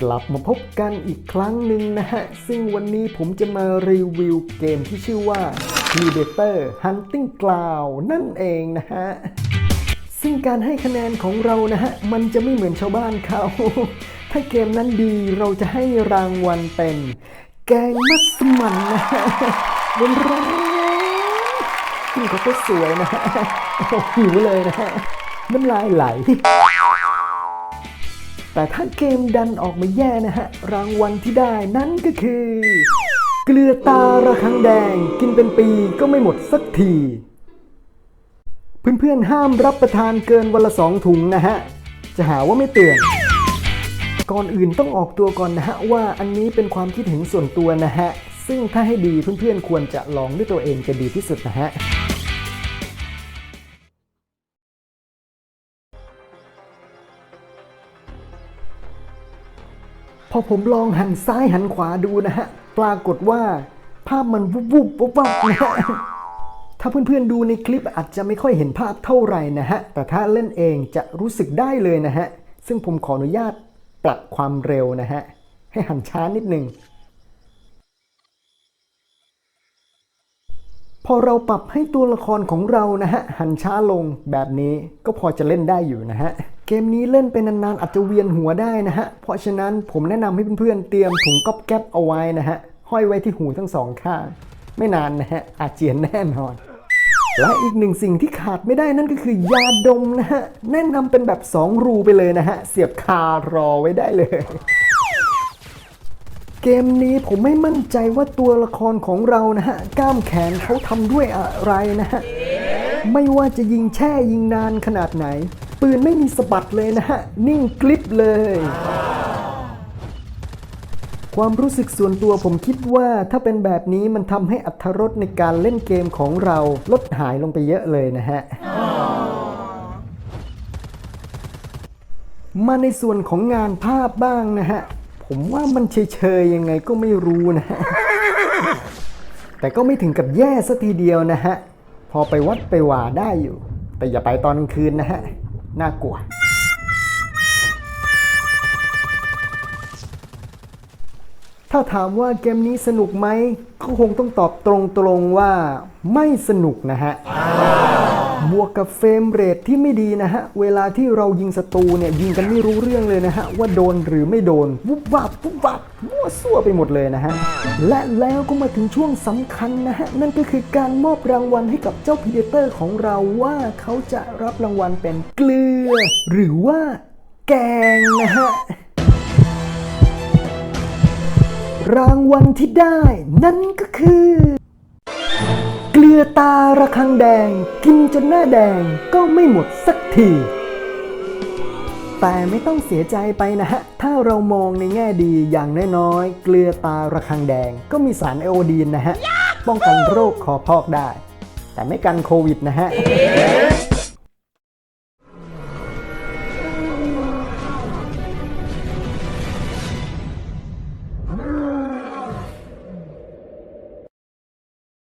กลับมาพบกันอีกครั้งหนึ่งนะฮะ ซึ่งวันนี้ผมจะมารีวิวเกมที่ชื่อว่า Predator Hunting Ground นั่นเองนะฮะ ซึ่งการให้คะแนนของเรานะฮะ มันจะไม่เหมือนชาวบ้านเขา ถ้าเกมนั้นดีเราจะให้รางวัลเป็น แกงมัสมั่นนะฮะบนร้อนนี่เขาก็สวยนะฮะหิวเลยนะฮะน้ำลายไหล แต่ถ้าเกมดันออกมาแย่นะฮะ รางวัลที่ได้นั่นก็คือ เกลือตาระคังแดง กินเป็นปีก็ไม่หมดสักที เพื่อนๆห้ามรับประทานเกินวันละสองถุงนะฮะ จะหาว่าไม่เตือน ก่อนอื่นต้องออกตัวก่อนนะฮะ ว่าอันนี้เป็นความคิดเห็นส่วนตัวนะฮะ ซึ่งถ้าให้ดีเพื่อนๆควรจะลองด้วยตัวเองจะดีที่สุดนะฮะ พอผมลองหันซ้ายหันขวาดูนะฮะ ปรากฏว่าภาพมันวุบวุบวุบวับนะฮะถ้าเพื่อนๆดูในคลิปอาจจะไม่ค่อยเห็นภาพเท่าไหร่นะฮะ แต่ถ้าเล่นเองจะรู้สึกได้เลยนะฮะ ซึ่งผมขออนุญาตปรับความเร็วนะฮะ ให้หันช้านิดนึง พอเราปรับให้ตัวละครของเรานะฮะ หันช้าลงแบบนี้ก็พอจะเล่นได้อยู่นะฮะ เกมนี้เล่นเป็นนานๆอาจจะเวียนหัวได้นะฮะ เพราะฉะนั้นผมแนะนำให้เพื่อนๆเตรียมถุงก๊อบแก๊บเอาไว้นะฮะ ห้อยไว้ที่หูทั้งสองข้าง ไม่นานนะฮะ อาเจียนแน่นอน และอีกหนึ่งสิ่งที่ขาดไม่ได้นั่นก็คือยาดมนะฮะ แนะนำเป็นแบบ 2 รูไปเลยนะฮะ เสียบคารอไว้ได้เลยเกมนี้ผมไม่มั่นใจว่าตัวละครของเรานะฮะกล้ามแขนเขาทำด้วยอะไรนะฮะ ไม่ว่าจะยิงแช่ยิงนานขนาดไหน ปืนไม่มีสะบัดเลยนะฮะ นิ่งกลิปเลย ความรู้สึกส่วนตัวผมคิดว่าถ้าเป็นแบบนี้มันทำให้อัตรสในการเล่นเกมของเราลดหายลงไปเยอะเลยนะฮะมาในส่วนของงานภาพบ้างนะฮะ ผมว่ามันเฉยๆยังไงก็ไม่รู้นะฮะ แต่ก็ไม่ถึงกับแย่สัทีเดียวนะฮะ พอไปวัดไปว่าได้อยู่ แต่อย่าไปตอนกลางคืนนะฮะ น่ากลัว ถ้าถามว่าเกมนี้สนุกไหมก็คงต้องตอบตรงๆว่าไม่สนุกนะฮะ บวกกับเฟรมเรทที่ไม่ดีนะฮะ เวลาที่เรายิงศัตรูเนี่ยยิงกันไม่รู้เรื่องเลยนะฮะ ว่าโดนหรือไม่โดนวุบวับวุบวับมั่วซั่วไปหมดเลยนะฮะ และแล้วก็มาถึงช่วงสำคัญนะฮะ นั่นก็คือการมอบรางวัลให้กับเจ้าพีเตอร์ของเราว่าเขาจะรับรางวัลเป็นเกลือ หรือว่าแกงนะฮะรางวัลที่ได้ นั่นก็คือ เกลือตาระคังแดง กินจนหน้าแดงก็ไม่หมดสักที แต่ไม่ต้องเสียใจไปนะฮะ ถ้าเรามองในแง่ดีอย่างน้อยๆ เกลือตาระคังแดงก็มีสารไอโอดีนนะฮะ ป้องกันโรคคอพอกได้ แต่ไม่กันโควิดนะฮะ